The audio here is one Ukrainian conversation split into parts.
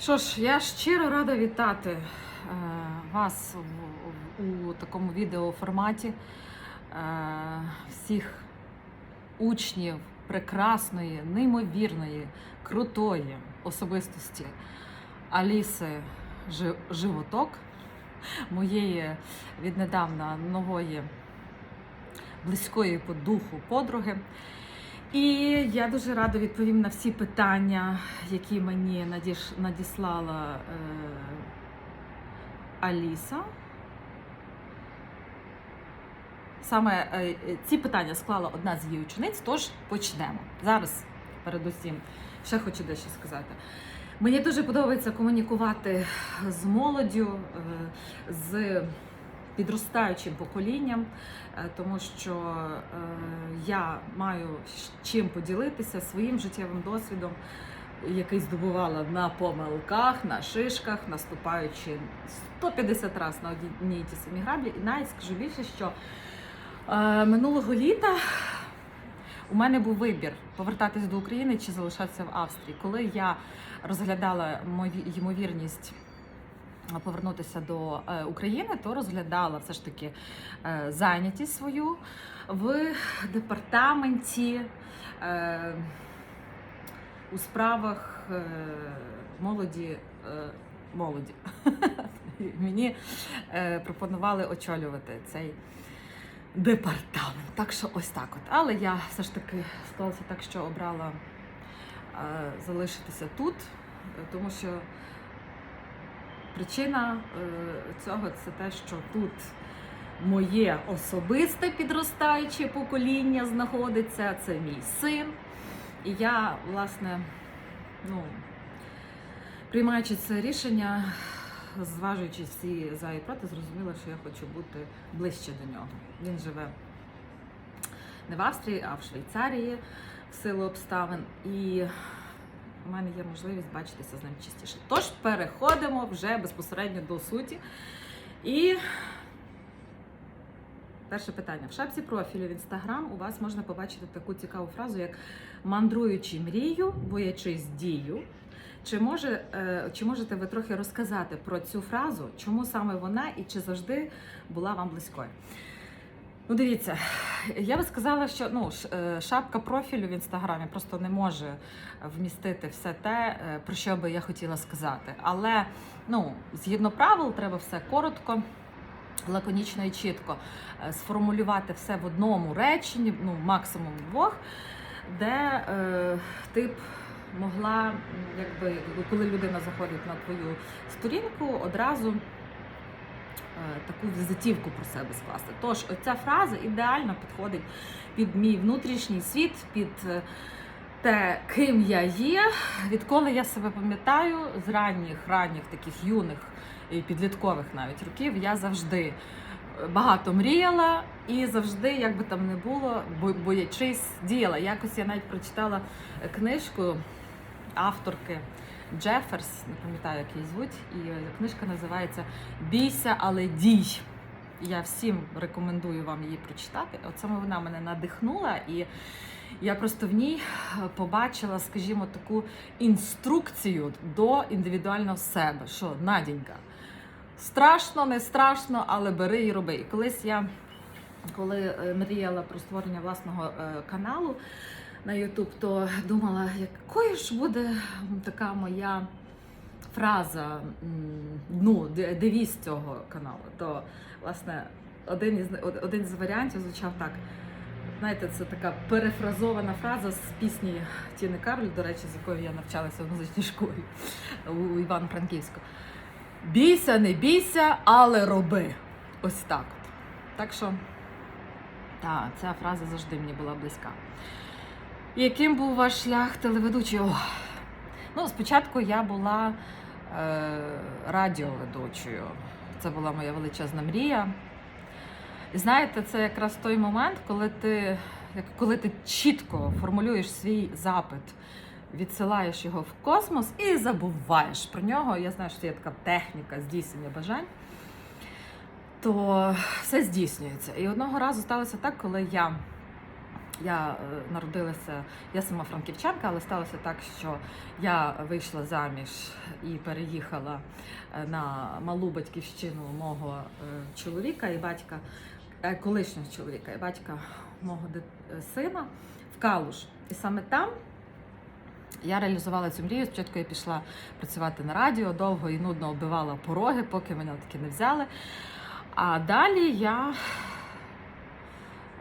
Що ж, я щиро рада вітати е, вас у такому відеоформаті. Е, всіх учнів прекрасної, неймовірної, крутої особистості Аліси Животок, моєї віднедавна нової близької по духу подруги. І я дуже радо відповім на всі питання, які мені надіш... надіслала е... Аліса. Саме е, е, ці питання склала одна з її учениць, тож почнемо. Зараз, передусім, ще хочу дещо сказати. Мені дуже подобається комунікувати з молоддю, е, з підростаючим поколінням, е, тому що е, я маю чим поділитися своїм життєвим досвідом, який здобувала на помилках, на шишках, наступаючи 150 разів на одній ті самі граблі. І навіть скажу більше, що е, минулого літа. У мене був вибір повертатись до України чи залишатися в Австрії. Коли я розглядала мові- ймовірність повернутися до е, України, то розглядала все ж таки е, зайнятість свою в департаменті е, у справах молоді. молоді. Мені пропонували очолювати цей департамент. Так що ось так от. Але я все ж таки склалася так, що обрала залишитися тут, тому що причина е, цього це те, що тут моє особисте підростаюче покоління знаходиться, це мій син. І я, власне, ну, приймаючи це рішення, зважуючи всі за і проти, зрозуміла, що я хочу бути ближче до нього. Він живе не в Австрії, а в Швейцарії в силу обставин. І у мене є можливість бачитися з ним частіше. Тож переходимо вже безпосередньо до суті. І перше питання. В шапці профілю в інстаграм у вас можна побачити таку цікаву фразу, як мандруючи мрію, боячись дію. Чи, може, е, чи можете ви трохи розказати про цю фразу, чому саме вона і чи завжди була вам близькою? Ну, дивіться, я би сказала, що ну, е, шапка профілю в інстаграмі просто не може вмістити все те, е, про що би я хотіла сказати. Але ну, згідно правил, треба все коротко, лаконічно і чітко е, сформулювати все в одному реченні, ну, максимум двох, де е, ти б могла, якби, коли людина заходить на твою сторінку, одразу таку візитівку про себе скласти. Тож оця фраза ідеально підходить під мій внутрішній світ, під е, те, ким я є, відколи я себе пам'ятаю з ранніх, ранніх таких юних і підліткових навіть років, я завжди е, багато мріяла і завжди, як би там не було, бо- боячись діяла. Якось я навіть прочитала е, книжку авторки Джеферс, не пам'ятаю, як її звуть, і е, книжка називається Бійся, але дій. Я всім рекомендую вам її прочитати. От саме вона мене надихнула, і я просто в ній е, побачила, скажімо, таку інструкцію до індивідуального себе. Що, Надінька, страшно, не страшно, але бери і роби. І колись я, коли е, мріяла про створення власного каналу на YouTube, то думала, якою ж буде така моя фраза, ну, девіз цього каналу. То, власне, один із один з варіантів звучав так. Знаєте, це така перефразована фраза з пісні Тіни Карль, до речі, з якою я навчалася в музичній школі у Івано-Франківську. Бійся, не бійся, але роби. Ось так. От. Так що, так, ця фраза завжди мені була близька. Яким був ваш шлях телеведучий? Ну, спочатку я була е, радіоведучою. Це була моя величезна мрія. І знаєте, це якраз той момент, коли ти, коли ти чітко формулюєш свій запит, відсилаєш його в космос і забуваєш про нього. Я знаю, що є така техніка здійснення бажань. То все здійснюється. І одного разу сталося так, коли я Я е, народилася, я сама франківчанка, але сталося так, що я вийшла заміж і переїхала е, на малу батьківщину мого е, чоловіка і батька, колишнього чоловіка і батька мого сина в Калуш. І саме там я реалізувала цю мрію. Спочатку я пішла працювати на радіо, довго і нудно оббивала пороги, поки мене таки не взяли. А далі я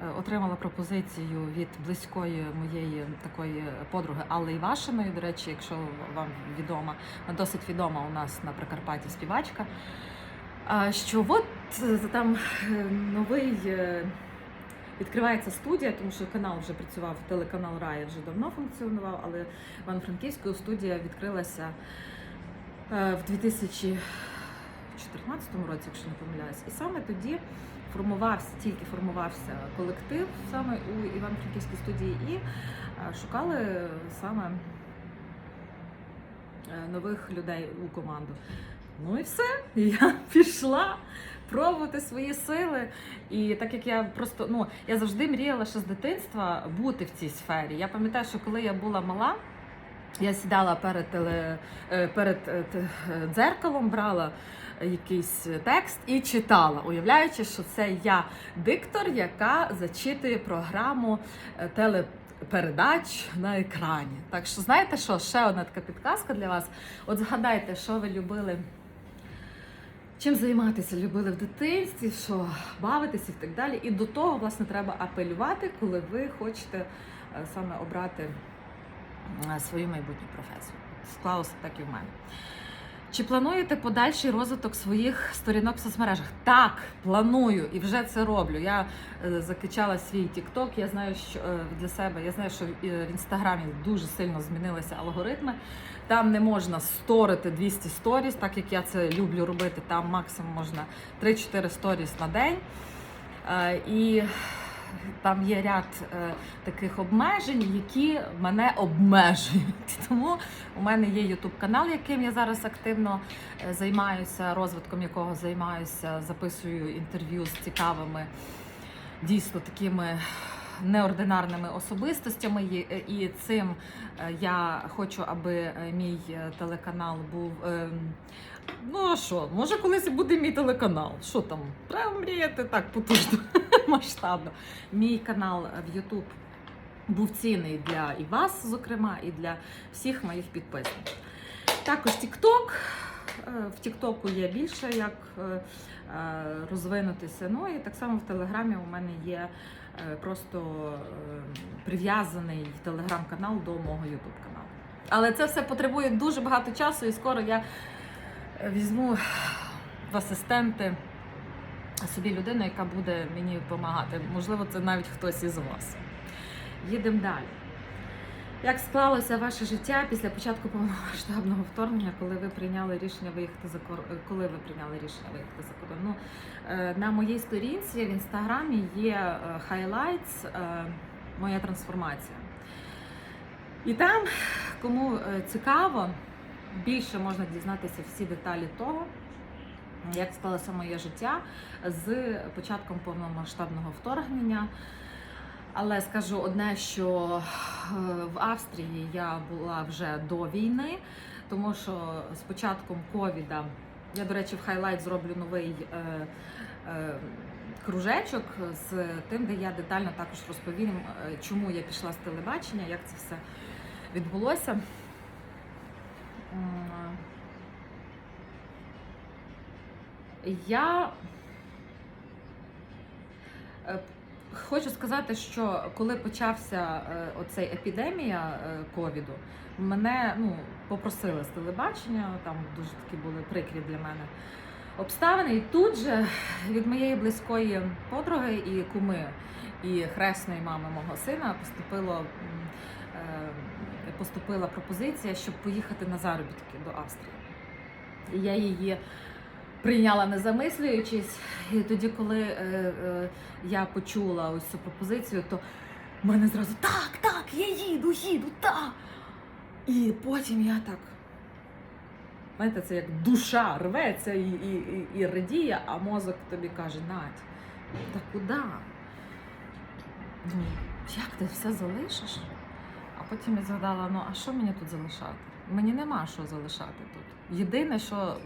Е, отримала пропозицію від близької моєї такої подруги Алли Івашиної. До речі, якщо вам відома, досить відома у нас на Прикарпатті співачка. Е, що от е, там новий відкривається студія, тому що канал вже працював, телеканал Рая вже давно функціонував, але в івано франківську студія відкрилася в 2000 2013 році, якщо не помиляюсь, і саме тоді формувався, тільки формувався колектив саме у Івано-Франківській студії і е, шукали саме е, нових людей у команду. Ну і все, я пішла пробувати свої сили. І так як я просто ну я завжди мріяла ще з дитинства бути в цій сфері. Я пам'ятаю, що коли я була мала. Я сідала перед е, перед е, е, дзеркалом, брала якийсь текст і читала, уявляючи, що це я диктор, яка зачитує програму телепередач на екрані. Так що знаєте що, ще одна така підказка для вас. От згадайте, що ви любили. Чим займатися любили в дитинстві, що бавитися і так далі. І до того, власне, треба апелювати, коли ви хочете саме обрати свою майбутню професію. Склалося так і в мене. Чи плануєте подальший розвиток своїх сторінок в соцмережах? Так, планую і вже це роблю. Я е, закачала свій TikTok, Я знаю, що е, для себе я знаю, що в е, інстаграмі дуже сильно змінилися алгоритми. Там не можна сторити 200 сторіс, так як я це люблю робити. Там максимум можна 3-4 сторіс на день. Е, І там є ряд е, таких обмежень, які мене обмежують. Тому у мене є youtube канал, яким я зараз активно е, займаюся, розвитком якого займаюся, записую інтерв'ю з цікавими, дійсно такими неординарними особистостями. І- е, цим е, я хочу, аби е, мій телеканал був. ем, Ну а що, може колись буде мій телеканал. Що там? Треба мріяти так потужно, масштабно. Мій канал в YouTube був цінний для і вас, зокрема, і для всіх моїх підписників. Також TikTok. В Тіктоку є більше як розвинутися. Ну і так само в Телеграмі у мене є просто е, прив'язаний телеграм-канал до мого Ютуб каналу. Але це все потребує дуже багато часу, і скоро я е, візьму в асистенти собі людину, яка буде мені допомагати. Можливо, це навіть хтось із вас. Їдемо далі. Як склалося ваше життя після початку повномасштабного вторгнення, коли ви прийняли рішення виїхати за кор... е, коли ви прийняли рішення виїхати за кордон? Ну, е, на моїй сторінці в інстаграмі є хайлайтс, моя трансформація. І там, кому е, цікаво, більше можна дізнатися всі деталі того, як склалося моє життя з початком повномасштабного вторгнення. Але скажу одне, що е, в Австрії я була вже до війни, тому що з початком ковіда я, до речі, в хайлайт зроблю новий е, е, кружечок з тим, де я детально також розповім, е, чому я пішла з телебачення, як це все відбулося. Я е, хочу сказати, що коли почався е, оцей епідемія е, ковіду, мене ну, попросили з телебачення, там дуже такі були прикрі для мене обставини. І тут же від моєї близької подруги і куми, і хресної мами мого сина поступило. е, Поступила пропозиція, щоб поїхати на заробітки до Австрії. І я її прийняла не замислюючись. І тоді, коли е, е, я почула ось цю пропозицію, то в мене зразу так, так, я їду, їду, так. І потім я так. Знаєте, це як душа рветься і, і, і, і радіє, а мозок тобі каже, Надь, та куди? Ну, як ти все залишиш? А потім я згадала: ну а що мені тут залишати? Мені нема що залишати тут. Єдине, що,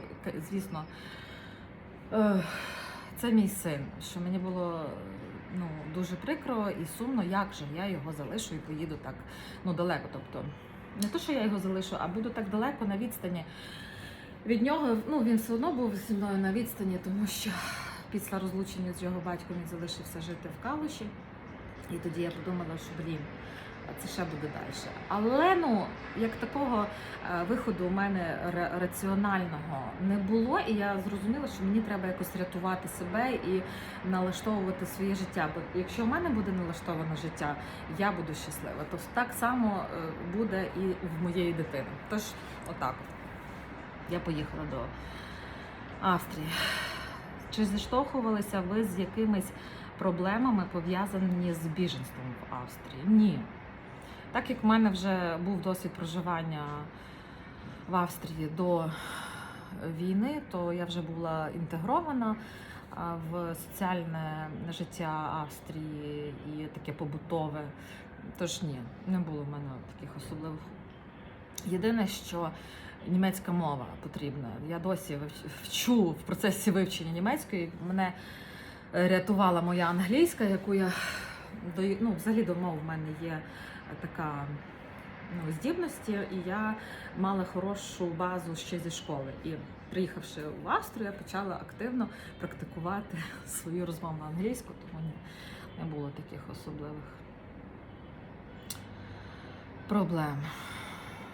звісно, це мій син, що мені було ну, дуже прикро і сумно, як же я його залишу і поїду так ну, далеко. Тобто, не то, що я його залишу, а буду так далеко на відстані. Від нього ну, він все одно був зі мною на відстані, тому що після розлучення з його батьком він залишився жити в Калуші. І тоді я подумала, що блін, це ще буде далі. Але ну, як такого е, виходу у мене ра- раціонального не було, і я зрозуміла, що мені треба якось рятувати себе і налаштовувати своє життя. Бо якщо в мене буде налаштоване життя, я буду щаслива, то так само е, буде і в моєї дитини. Тож, отак. Я поїхала до Австрії. Чи зіштовхувалися ви з якимись проблемами, пов'язані з біженством в Австрії? Ні. Так як в мене вже був досвід проживання в Австрії до війни, то я вже була інтегрована в соціальне життя Австрії і таке побутове. Тож ні, не було в мене таких особливих. Єдине, що німецька мова потрібна. Я досі вчу в процесі вивчення німецької. Мене е, рятувала моя англійська, яку я ну, взагалі до мов в мене є така ну, здібності, і я мала хорошу базу ще зі школи. І приїхавши в Австрію, я почала активно практикувати свою розмову англійську, тому не було таких особливих проблем.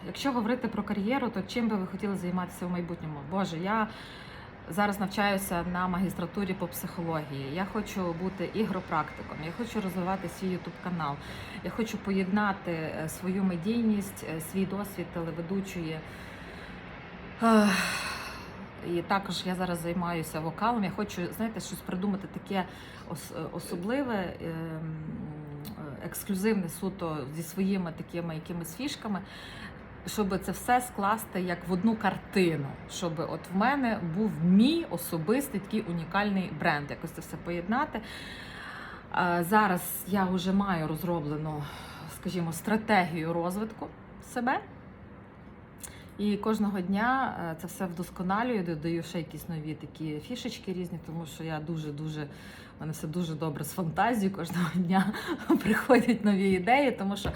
Якщо говорити про кар'єру, то чим би ви хотіли займатися в майбутньому? Боже, я зараз навчаюся на магістратурі по психології. Я хочу бути ігропрактиком, я хочу розвивати свій ютуб канал. Я хочу поєднати е, свою медійність, е, свій досвід телеведучої. І також я зараз займаюся вокалом. Я хочу, знаєте, щось придумати таке ос- особливе, ем, е, ексклюзивне суто зі своїми такими якимись фішками, щоб це все скласти як в одну картину. Щоб от в мене був мій особистий такий унікальний бренд, якось це все поєднати. Зараз я вже маю розроблену, скажімо, стратегію розвитку себе. І кожного дня е, це все вдосконалюю, додаю ще якісь нові такі фішечки різні, тому що я дуже-дуже, в мене все дуже добре з фантазією. Кожного дня приходять нові ідеї, тому що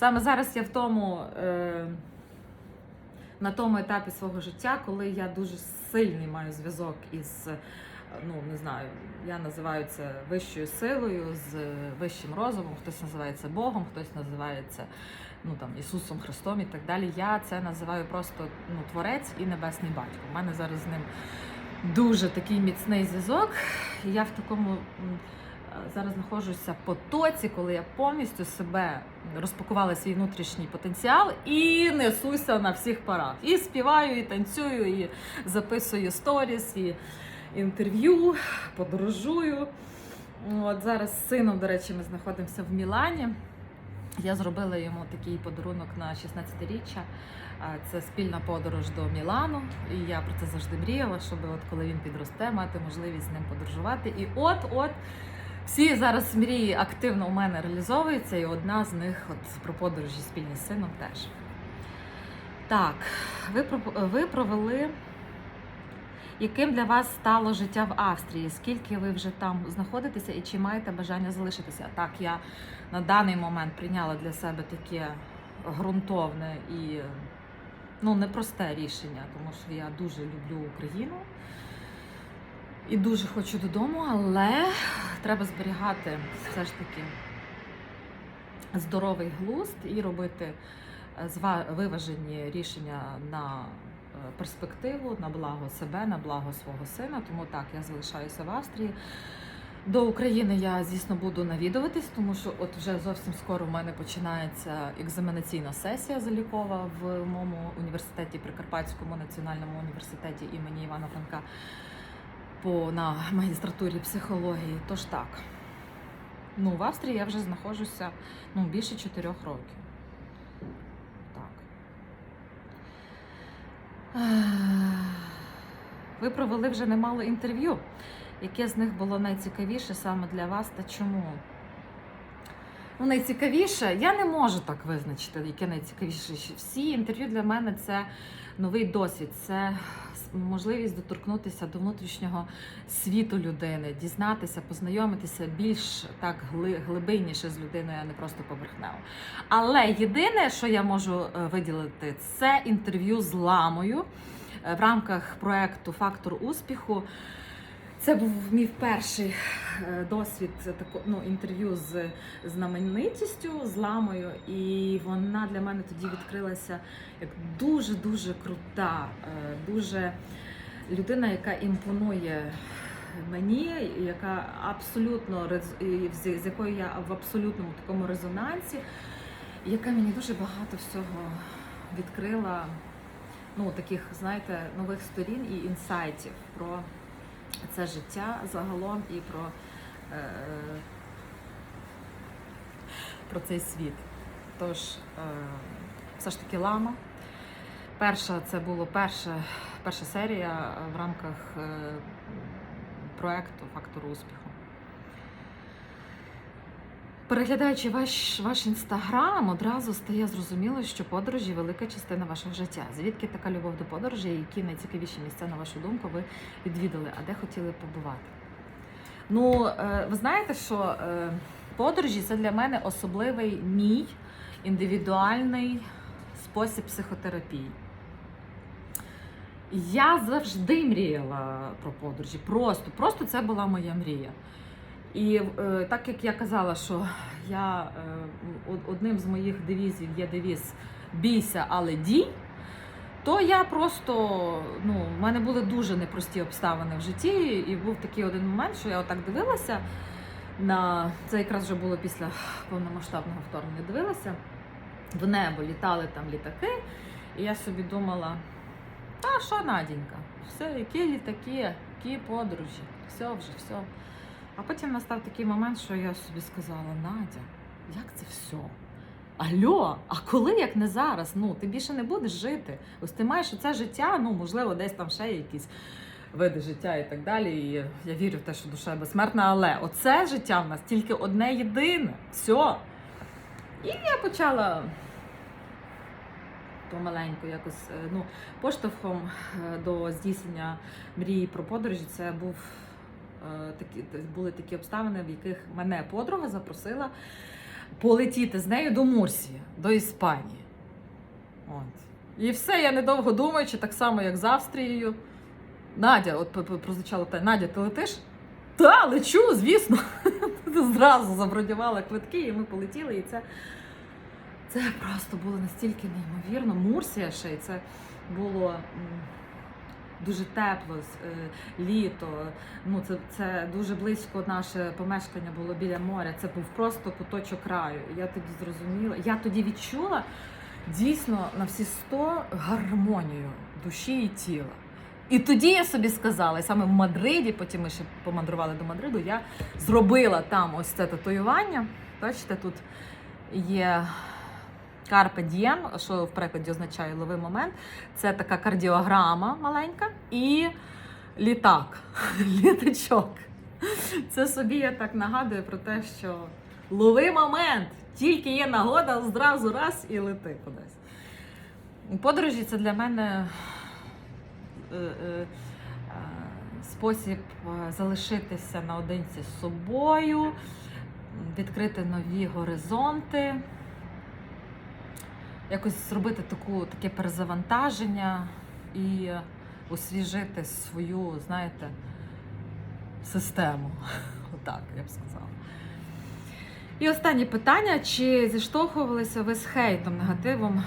саме зараз я в тому, е, на тому етапі свого життя, коли я дуже сильний маю зв'язок із, е, ну не знаю, я називаю це вищою силою, з вищим розумом, хтось називає це Богом, хтось називає це ну там Ісусом Христом і так далі. Я це називаю просто ну, творець і небесний батько. У мене зараз з ним дуже такий міцний зв'язок. І я в такому е, зараз знаходжуся в потоці, коли я повністю себе розпакувала свій внутрішній потенціал і несуся на всіх парах. І співаю, і танцюю, і записую сторіс, і інтерв'ю, подорожую. От зараз з сином, до речі, ми знаходимося в Мілані. Я зробила йому такий подарунок на 16-річчя. Це спільна подорож до Мілану. І я про це завжди мріяла, щоб от коли він підросте, мати можливість з ним подорожувати. І от-от всі зараз мрії активно у мене реалізовуються, і одна з них от про подорожі спільні з сином теж. Так, ви, ви провели. Яким для вас стало життя в Австрії? Скільки ви вже там знаходитеся і чи маєте бажання залишитися? Так, я на даний момент прийняла для себе таке ґрунтовне і ну, непросте рішення, тому що я дуже люблю Україну і дуже хочу додому, але треба зберігати все ж таки здоровий глузд і робити е, виважені рішення на е, перспективу, на благо себе, на благо свого сина. Тому так, я залишаюся в Австрії. До України я, звісно, буду навідуватись, тому що от вже зовсім скоро в мене починається екзаменаційна сесія залікова в моєму університеті, Прикарпатському національному університеті імені Івана Франка по на магістратурі психології. Тож так. Ну, в Австрії я вже знаходжуся ну, більше чотирьох років. Так. Ви провели вже немало інтерв'ю. Яке з них було найцікавіше саме для вас та чому? Ну, найцікавіше, я не можу так визначити, яке найцікавіше. Всі інтерв'ю для мене це новий досвід, це можливість доторкнутися до внутрішнього світу людини, дізнатися, познайомитися більш так гли- глибинніше з людиною, а не просто поверхнево. Але єдине, що я можу е, виділити, це інтерв'ю з ламою е, в рамках проекту Фактор успіху. Це був мій перший е, досвід тако, ну, інтерв'ю з знаменитістю, з ламою, і вона для мене тоді відкрилася як дуже дуже крута, е, дуже людина, яка імпонує мені, яка абсолютно з якою я в абсолютному такому резонансі, яка мені дуже багато всього відкрила. Ну, таких, знаєте, нових сторін і інсайтів про це життя загалом і про, е, про цей світ. Тож, е, все ж таки лама. Перша це була перша, перша серія в рамках е, проекту Фактор успіху. Переглядаючи ваш, ваш інстаграм, одразу стає зрозуміло, що подорожі велика частина вашого життя. Звідки така любов до подорожей, які найцікавіші місця, на вашу думку, ви відвідали, а де хотіли побувати? Ну, е, ви знаєте, що е, подорожі це для мене особливий мій індивідуальний спосіб психотерапії. Я завжди мріяла про подорожі. Просто, просто це була моя мрія. І е, так як я казала, що я е, одним з моїх девізів є девіз бійся, але дій, то я просто ну, в мене були дуже непрості обставини в житті, і був такий один момент, що я отак дивилася на це якраз вже було після повномасштабного вторгнення. Дивилася в небо, літали там літаки, і я собі думала. Та що, Надінька, все, які літаки, які подорожі, все вже, все. А потім настав такий момент, що я собі сказала: Надя, як це все? Альо, а коли як не зараз? Ну, ти більше не будеш жити. Ось ти маєш оце життя, ну, можливо, десь там ще якісь види життя і так далі. І я вірю в те, що душа безсмертна, але оце життя в нас тільки одне єдине. Все. І я почала помаленьку якось е, ну, поштовхом е, до здійснення мрії про подорожі. Це був такі були такі обставини, в яких мене подруга запросила полетіти з нею до Мурсії, до Іспанії. От. І все, я недовго думаючи, так само, як з Австрією. Надя, от прозвучало питання, Надя, ти летиш? Та, лечу, звісно. Зразу забронювала квитки, і ми полетіли. І це, це просто було настільки неймовірно. Мурсія ще, і це було дуже тепло, е, літо. Ну, це, це дуже близько наше помешкання було біля моря. Це був просто куточок краю. Я тоді зрозуміла, я тоді відчула дійсно на всі сто гармонію душі і тіла. І тоді я собі сказала, саме в Мадриді, потім ми ще помандрували до Мадриду, я зробила там ось це татуювання. Бачите, тут є Carpe Diem, що в перекладі означає лови момент. Це така кардіограма маленька і літак, літачок. Це собі я так нагадую про те, що лови момент, тільки є нагода, зразу раз і лети кудись. Подорожі це для мене е, е, е, спосіб залишитися наодинці з собою, відкрити нові горизонти, якось зробити таку, таке перезавантаження і освіжити свою, знаєте, систему. Отак, я б сказала. І останнє питання: чи зіштовхувалися ви з хейтом, негативом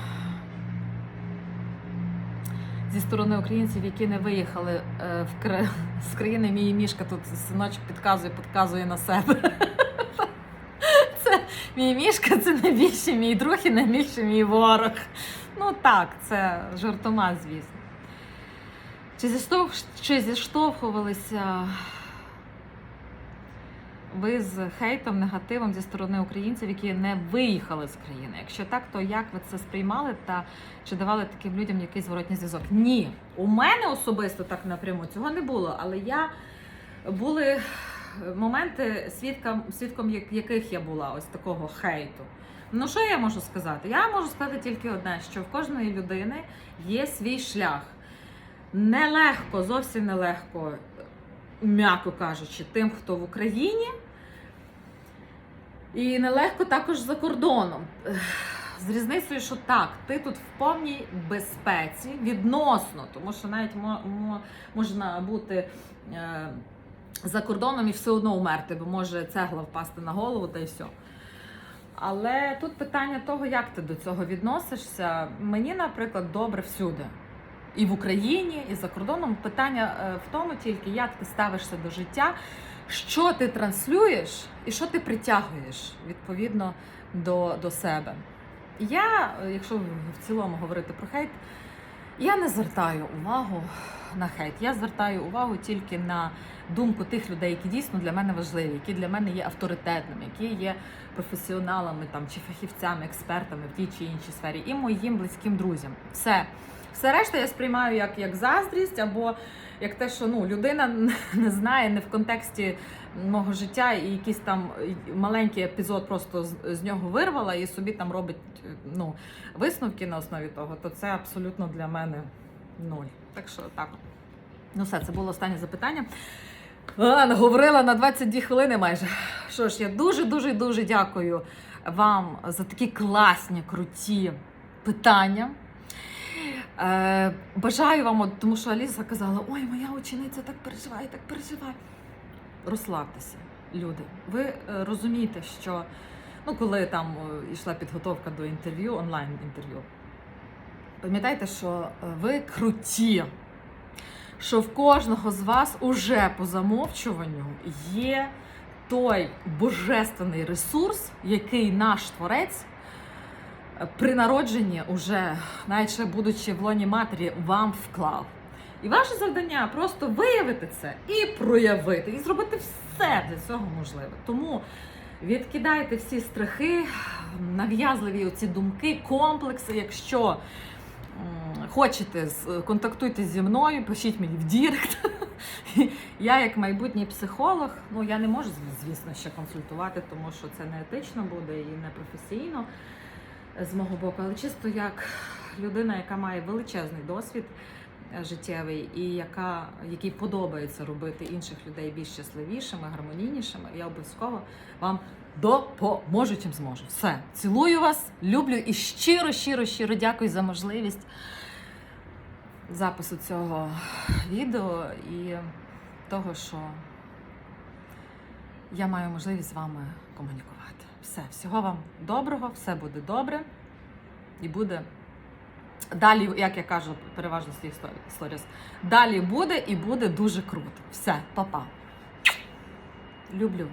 зі сторони українців, які не виїхали е, в з країни мій мішка тут синочок підказує, підказує на себе. Мій мішка, це найбільший мій друг і найбільший мій ворог. Ну так, це жартома, звісно. Чи, зіштовх... чи зіштовхувалися ви з хейтом, негативом зі сторони українців, які не виїхали з країни? Якщо так, то як ви це сприймали та чи давали таким людям якийсь зворотній зв'язок? Ні, у мене особисто так напряму цього не було, але я були моменти, свідком, свідком яких я була, ось такого хейту. Ну, що я можу сказати? Я можу сказати тільки одне: що в кожної людини є свій шлях. Нелегко, зовсім нелегко, м'яко кажучи, тим, хто в Україні. І нелегко також за кордоном. З різницею, що так, ти тут в повній безпеці відносно, тому що навіть мо- мо- можна бути е, за кордоном і все одно вмерти, бо може цегла впасти на голову та й все. Але тут питання того, як ти до цього відносишся. Мені, наприклад, добре всюди. І в Україні, і за кордоном. Питання е, в тому тільки, як ти ставишся до життя, що ти транслюєш і що ти притягуєш відповідно до, до себе. Я, е, якщо в цілому говорити про хейт, я не звертаю увагу на хейт. Я звертаю увагу тільки на думку тих людей, які дійсно для мене важливі, які для мене є авторитетними, які є професіоналами там чи фахівцями, експертами в тій чи іншій сфері, і моїм близьким друзям. Все. Все решта я сприймаю як, як заздрість, або як те, що ну, людина не знає, не в контексті мого життя, і якийсь там маленький епізод просто з, з нього вирвала і собі там робить ну, висновки на основі того, то це абсолютно для мене нуль. Так що так. Ну все, це було останнє запитання. А, наговорила на 22 хвилини майже. Що ж, я дуже дуже дякую вам за такі класні, круті питання. Е, бажаю вам, от, тому що Аліса казала: ой, моя учениця так переживає, так переживає. Розслабтеся, люди. Ви е, розумієте, що ну, коли там е, йшла підготовка до інтерв'ю, онлайн інтерв'ю, пам'ятайте, що е, ви круті, що в кожного з вас уже по замовчуванню є той божественний ресурс, який наш творець е, при народженні, уже, навіть будучи в лоні матері, вам вклав. І ваше завдання просто виявити це і проявити, і зробити все для цього можливе. Тому відкидайте всі страхи, нав'язливі оці думки, комплекси. Якщо хочете, контактуйте зі мною, пишіть мені в Дірект. Я, як майбутній психолог, ну я не можу, звісно, ще консультувати, тому що це не етично буде і не професійно з мого боку, але чисто як людина, яка має величезний досвід е, життєвий і яка, якій подобається робити інших людей більш щасливішими, гармонійнішими, я обов'язково вам допоможу, чим зможу. Все, цілую вас, люблю і щиро, щиро, щиро дякую за можливість запису цього відео і того, що я маю можливість з вами комунікувати. Все, всього вам доброго, все буде добре і буде. Далі, як я кажу, переважно своїх сторі- сторіс, далі буде і буде дуже круто. Все, па-па. Люблю.